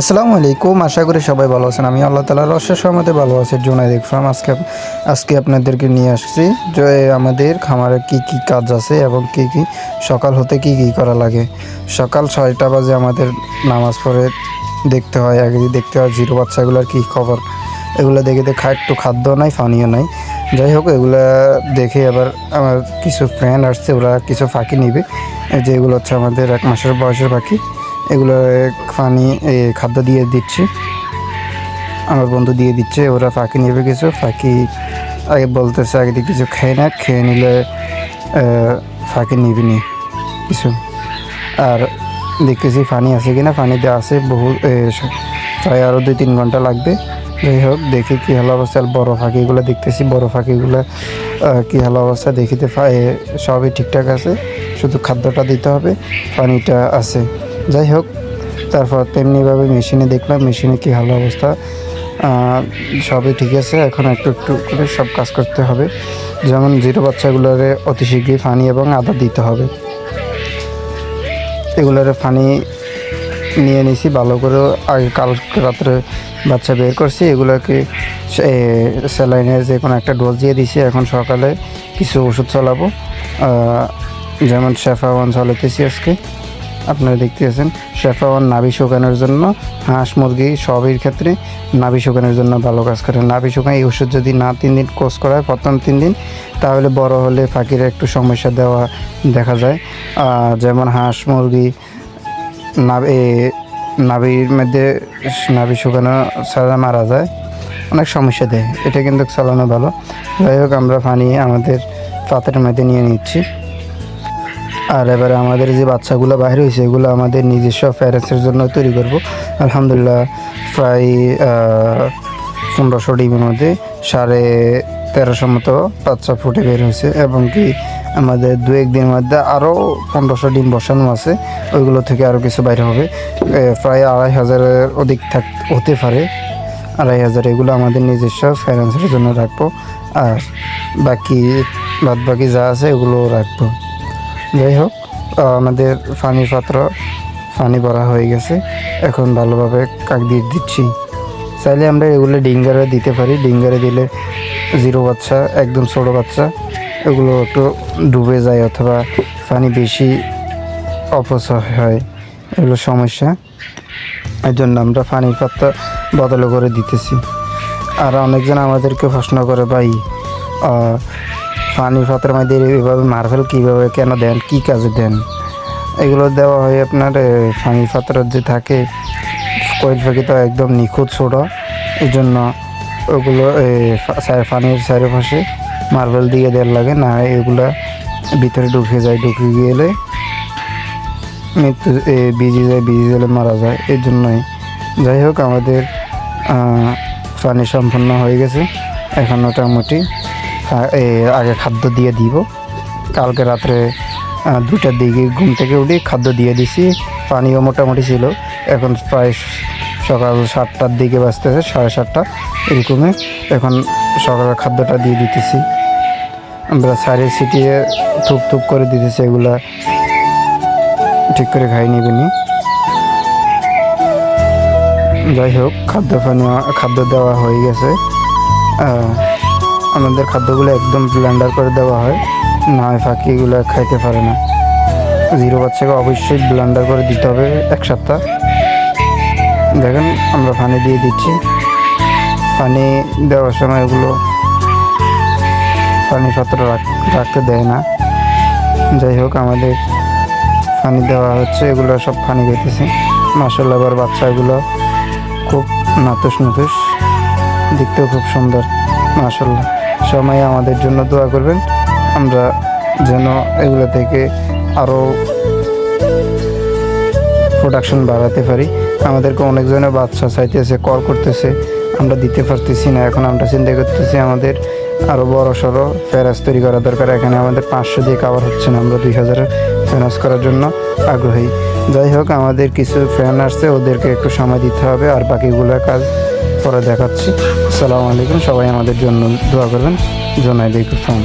আসসালামু আলাইকুম, আশা করি সবাই ভালো আছেন। আমি আল্লাহ তালার অশেষ সহমতে ভালো আছি। জোনাইদ ফার্ম আজকে আজকে আপনাদেরকে নিয়ে আসছি যে আমাদের খামারে কি কি কাজ আছে এবং কি কি সকাল হতে কি কি করা লাগে। সকাল ছয়টা বাজে আমাদের নামাজ পড়ে দেখতে হয়, আগে দেখতে হয় জিরো বাচ্চাগুলোর কী খবর। এগুলো দেখে দেখে একটু খাদ্য নাই পানীয় নাই। যাই হোক, এগুলা দেখে আবার আমার কিছু ফ্রেন্ড আসছে, ওরা কিছু ফাঁকি নিবে। যেগুলো হচ্ছে আমাদের এক মাসের বয়সের পাখি এগুলো পানি খাদ্য দিয়ে দিচ্ছি। আমার বন্ধু দিয়ে দিচ্ছে, ওরা ফাঁকি নেবে কিছু, ফাঁকি আগে বলতেছে, আগে দিয়ে কিছু খেয়ে না খেয়ে নিলে ফাঁকি নিবি নি কিছু। আর দেখতেছি পানি আছে কি না পানিতে আছে, বহু প্রায় আরও দুই তিন ঘণ্টা লাগবে। যাই হোক, দেখি কী হালো অবস্থা বড় ফাঁকিগুলো দেখতেছি, বড় ফাঁকিগুলো কী হালো অবস্থা, দেখিতে সবই ঠিকঠাক আছে, শুধু খাদ্যটা দিতে হবে, পানিটা আছে। যাই হোক, তারপর তেমনিভাবে মেশিনে দেখলাম, মেশিনে কী ভালো অবস্থা। সবই ঠিক আছে, এখন একটু একটু করে সব কাজ করতে হবে। যেমন জিরো বাচ্চাগুলোরে অতি শীঘ্রই পানি এবং আদা দিতে হবে। এগুলোরে ফানি নিয়ে নিছি, ভালো করে আগে কালকে রাত্রে বাচ্চা বের করছি, এগুলোকে স্যালাইনের যে কোনো একটা ডোজ দিয়ে দিছি, এখন সকালে কিছু ওষুধ চালাবো। যেমন শেফা ওয়ান চালাতেছি আজকে। আপনারা দেখতেছেন, শেফা ওয়ান নাভি শুকানোর জন্য হাঁস মুরগি সবের ক্ষেত্রে নাভি শুকানোর জন্য ভালো কাজ করে। নাভি শুকানো এই ওষুধ যদি না তিন দিন কোর্স করা হয় প্রথম তিন দিন, তাহলে বড় হলে পাখির একটু সমস্যা দেওয়া দেখা যায়। যেমন হাঁস মুরগি, নাভি নাভির মধ্যে নাভি শুকানো ছাড়া মারা যায়, অনেক সমস্যা দেয়। এটা কিন্তু চালানো ভালো। যাই হোক, আমরা পানি আমাদের পাত্রের মধ্যে নিয়ে নিচ্ছি। আর এবারে আমাদের যে বাচ্চাগুলো বাইরে হয়েছে, এগুলো আমাদের নিজস্ব প্যারেন্টসের জন্য তৈরি করব। আলহামদুলিল্লাহ প্রায় পনেরোশো ডিমের মধ্যে সাড়ে তেরোশো মতো বাচ্চা ফুটে বের হয়েছে এবং কি আমাদের দু একদিনের মধ্যে আরও পনেরোশো ডিম বসানো আছে, ওইগুলো থেকে আরও কিছু বাইরে হবে। প্রায় আড়াই হাজারের অধিক থাক, হতে পারে। আড়াই হাজার এগুলো আমাদের নিজস্ব প্যারেন্টসের জন্য রাখব। আর বাকি বাদ বাকি যা আছে এগুলো রাখব। যাই হোক আমাদের পানির পাত্র পানি ভরা হয়ে গেছে। এখন ভালোভাবে কাক দিয়ে দিচ্ছি। চাইলে আমরা এগুলো ডিঙ্গারে দিতে পারি। ডিঙ্গারে দিলে জিরো বাচ্চা, একদম ছোটো বাচ্চা, এগুলো একটু ডুবে যায় অথবা পানি বেশি অপচয় হয়। এগুলো সমস্যা। এর জন্য আমরা পানির পাত্র বদলে করে দিতেছি। আর অনেকজন আমাদেরকে প্রশ্ন করে, ভাই আহ, পানির পাত্রের মধ্যে এভাবে মার্বেল কীভাবে কেন দেন? কী কাজে দেন? এগুলো দেওয়া হয় আপনার পানি পাত্রের যে থাকে। কয়েল পাখি তো একদম নিখুঁত ছোটো। এই জন্য ওগুলো পানির চারিপাশে মার্বেল দিয়ে দেওয়ার লাগে। না এগুলা ভিতরে ঢুকে যায় ঢুকে গেলে মৃত্যু ভিজে যায় ভিজে গেলে মারা যায়। এর জন্যই যাই হোক আমাদের পানি সম্পন্ন হয়ে গেছে। এখন মোটামুটি আগে খাদ্য দিয়ে দিব। কালকে রাত্রে দুটার দিকে ঘুম থেকে উঠে খাদ্য দিয়ে দিছি। পানিও মোটামুটি ছিল। এখন প্রায় সকাল সাতটার দিকে বাজতেছে, সাড়ে সাতটা এরকমই। এখন সকালের খাদ্যটা দিয়ে দিতেছি। আমরা সাইডে ছিটিয়ে থুপ থুপ করে দিতেছি এগুলা। ঠিক করে খাই নিবেনি যাই হোক, খাদ্য পানি খাদ্য দেওয়া হয়ে গেছে। আমাদের খাদ্যগুলো একদম ব্লেন্ডার করে দেওয়া হয়। না হয় ফাঁকি, এগুলো খাইতে পারে না। জিরো বাচ্চাকে অবশ্যই ব্লেন্ডার করে দিতে হবে এক সপ্তাহ। দেখেন, আমরা পানি দিয়ে দিচ্ছি। পানি দেওয়ার সময় এগুলো পানি রাখ- রাখতে দেয় না। যাই হোক, আমাদের পানি দেওয়া হচ্ছে, এগুলো সব পানি খেতেছে মাসাল্লাহ আবার বাচ্চাগুলো খুব নাতুস নাতুস দেখতেও খুব সুন্দর মাসাল্লাহ সময় আমাদের জন্য দোয়া করবেন। আমরা যেন এগুলো থেকে আরও প্রোডাকশন বাড়াতে পারি। আমাদেরকে অনেকজনের বাচ্চা চাইতেছে, কল করতেছে। আমরা দিতে পারতেছি না। এখন আমরা চিন্তা করতেছি আমাদের আরও বড় সড়ো ফেরাজ তৈরি করা দরকার। এখানে আমাদের পাঁচশো দিয়ে কাভার হচ্ছে না। আমরা দুই হাজারের ফেরাজ করার জন্য আগ্রহী। যাই হোক, আমাদের কিছু ফ্যান আসছে। ওদেরকে একটু সময় দিতে হবে। আর বাকিগুলোর কাজ পরে দেখাচ্ছি। আসসালামু আলাইকুম সবাই আমাদের জন্য দোয়া করবেন। জোনাইদ ফার্ম